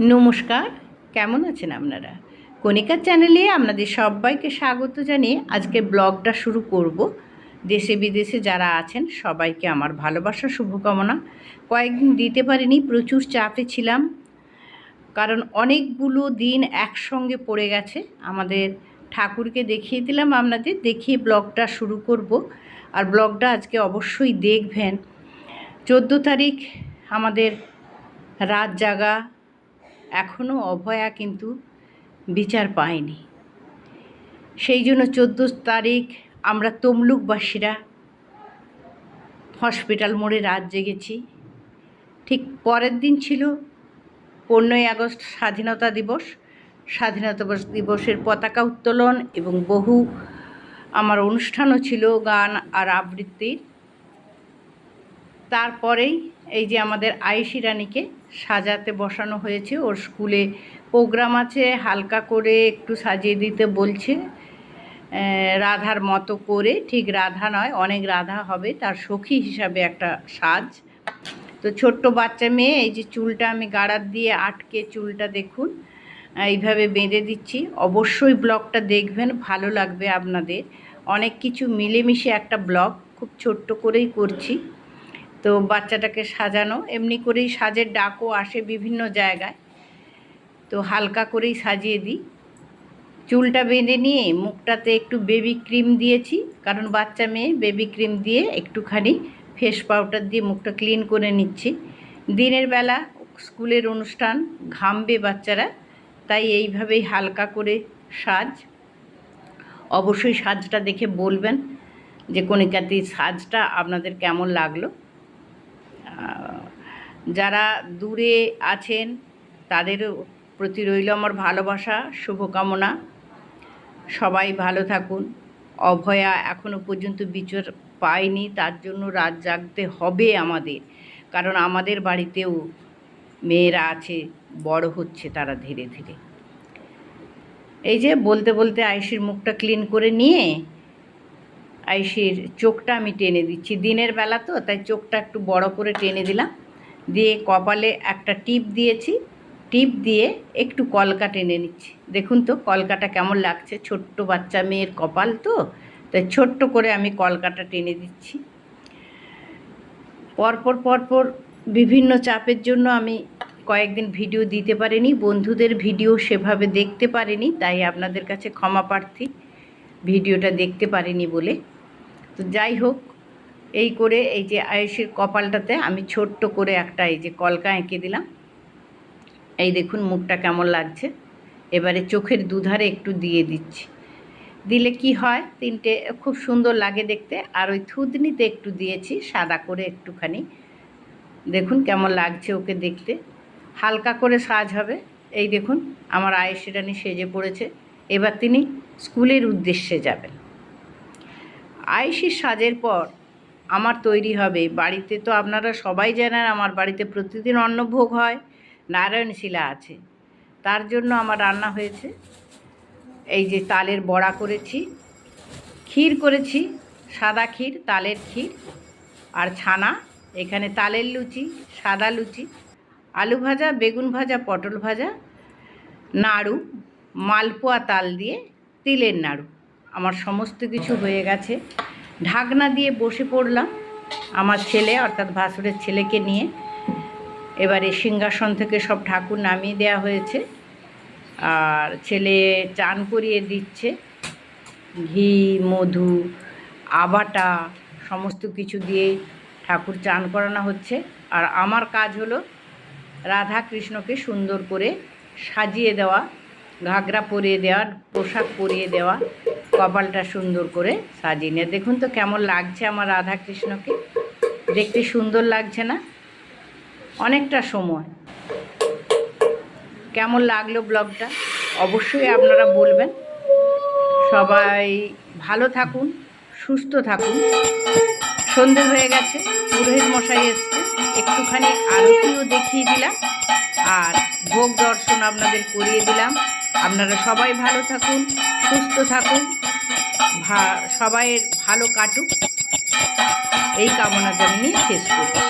নমস্কার, কেমন আছেন আপনারা? কণিকার চ্যানেলে আপনাদের সবাইকে স্বাগত জানিয়ে আজকে ব্লগটা শুরু করব। দেশে বিদেশে যারা আছেন, সবাইকে আমার ভালোবাসা শুভকামনা। কয়েকদিন দিতে পারিনি, প্রচুর চাপে ছিলাম। কারণ অনেকগুলো দিন একসঙ্গে পড়ে গেছে। আমাদের ঠাকুরকে দেখিয়ে দিলাম আপনাদের, দেখিয়ে ব্লগটা শুরু করব। আর ব্লগটা আজকে অবশ্যই দেখবেন। চোদ্দ তারিখ আমাদের রাত জাগা এখনও অভয়া কিন্তু বিচার পায়নি। সেই জন্য চোদ্দ তারিখ আমরা তমলুকবাসীরা হসপিটাল মোড়ে রাত জেগেছি। ঠিক পরের দিন ছিল পনেরোই আগস্ট স্বাধীনতা দিবস। স্বাধীনতা দিবসের পতাকা উত্তোলন এবং বহু আমার অনুষ্ঠানও ছিল গান আর আবৃত্তির। তারপরেই এই যে আমাদের আয়েশি রানীকে সাজাতে বসানো হয়েছে, ওর স্কুলে প্রোগ্রাম আছে, হালকা করে একটু সাজিয়ে দিতে বলছে রাধার মতো করে। ঠিক রাধা নয়, অনেক রাধা হবে, তার সখী হিসাবে একটা সাজ। তো ছোট্ট বাচ্চা মেয়ে, এই যে চুলটা আমি গাড়ার দিয়ে আটকে চুলটা দেখুন, এইভাবে বেঁধে দিচ্ছি। অবশ্যই ব্লগটা দেখবেন, ভালো লাগবে আপনাদের। অনেক কিছু মিলেমিশে একটা ব্লগ, খুব ছোট্ট করেই করছি। তো বাচ্চাটাকে সাজানো, এমনি করেই সাজের ডাকও আসে বিভিন্ন জায়গায়। তো হালকা করেই সাজিয়ে দিই। চুলটা বেঁধে নিয়ে মুখটাতে একটু বেবি ক্রিম দিয়েছি, কারণ বাচ্চা মেয়ে বেবি ক্রিম দিয়ে একটুখানি ফেস পাউডার দিয়ে মুখটা ক্লিন করে নিচ্ছি। দিনের বেলা স্কুলের অনুষ্ঠান, ঘামবে বাচ্চারা, তাই এইভাবেই হালকা করে সাজ। অবশ্যই সাজটা দেখে বলবেন যে কণিকাতির সাজটা আপনাদের কেমন লাগল? যারা দূরে আছেন, তাদের প্রতি রইল আমার ভালোবাসা, শুভকামনা। সবাই ভালো থাকুন। অভয়া এখনও পর্যন্ত বিচার পায়নি, তার জন্য রাত জাগতে হবে আমাদের। কারণ আমাদের বাড়িতেও মেয়েরা আছে, বড় হচ্ছে তারা ধীরে ধীরে। এই যে বলতে বলতে আয়ুষির মুখটা ক্লিন করে নিয়ে আইসির চোখটা আমি টেনে দিচ্ছি। দিনের বেলা তো, তাই চোখটা একটু বড় করে টেনে দিলাম। দিয়ে কপালে একটা টিপ দিয়েছি। টিপ দিয়ে একটু কলকা টেনে নিচ্ছি। দেখুন তো কলকাটা কেমন লাগছে। ছোট্ট বাচ্চা মেয়ের কপাল তো, তাই ছোট্ট করে আমি কলকাটা টেনে দিচ্ছি। পরপর পরপর বিভিন্ন চাপের জন্য আমি কয়েকদিন ভিডিও দিতে পারিনি। বন্ধুদের ভিডিও সেভাবে দেখতে পারিনি, তাই আপনাদের কাছে ক্ষমা প্রার্থী। ভিডিওটা দেখতে পারিনি বলে। তো যাই হোক এই করে এই যে আয়ুষের কপালটাতে আমি ছোট্ট করে একটা এই যে কলকা এঁকে দিলাম। এই দেখুন মুখটা কেমন লাগছে। এবারে চোখের দুধারে একটু দিয়ে দিচ্ছি। দিলে কি হয়? তিনটে খুব সুন্দর লাগে দেখতে। আর ওই থুতনিতে একটু দিয়েছি, সাদা করে একটুখানি। দেখুন কেমন লাগছে ওকে দেখতে। হালকা করে সাজ হবে। এই দেখুন আমার আয়েশি রানী সেজে পড়েছে। এবার তিনি স্কুলের উদ্দেশ্যে যাবেন। আয়েশির সাজের পর আমার তৈরি হবে। বাড়িতে তো আপনারা সবাই জানেন আমার বাড়িতে প্রতিদিন অন্নভোগ হয়, নারায়ণ শিলা আছে। তার জন্য আমার রান্না হয়েছে। এই যে তালের বড়া করেছি, ক্ষীর করেছি, সাদা ক্ষীর, তালের ক্ষীর আর ছানা, এখানে তালের লুচি, সাদা লুচি, আলু ভাজা, বেগুন ভাজা, পটল ভাজা, নাড়ু, মালপোয়া তাল দিয়ে তিলের নাড়ু। আমার সমস্ত কিছু হয়ে গেছে। ঢাকনা দিয়ে বসে পড়লাম আমার ছেলে, অর্থাৎ ভাসুরের ছেলেকে নিয়ে। এবারে সিংহাসন থেকে সব ঠাকুর নামিয়ে দেওয়া হয়েছে। আর ছেলে চান করিয়ে দিচ্ছে। ঘি, মধু, আবাটা, সমস্ত কিছু দিয়ে ঠাকুর চান করানো হচ্ছে। আর আমার কাজ হলো রাধা কৃষ্ণকে সুন্দর করে সাজিয়ে দেওয়া ঘাগরা পরিয়ে দেওয়া, পোশাক পরিয়ে দেওয়া, কপালটা সুন্দর করে সাজিয়ে নেওয়া দেখুন তো কেমন লাগছে আমার রাধা কৃষ্ণকে দেখতে সুন্দর লাগছে না? অনেকটা সময়। কেমন লাগল ব্লগটা? অবশ্যই আপনারা বলবেন। সবাই ভালো থাকুন, সুস্থ থাকুন। সন্ধে হয়ে গেছে, পুরোহিত মশাই এসছে একটুখানি আরতিও দেখিয়ে দিলাম। আর ভোগ দর্শন আপনাদের করিয়ে দিলাম। আপনারা সবাই ভালো থাকুন সুস্থ থাকুন সবাইয়ের ভালো কাটুক। এই কামনা জানিয়ে শেষ করি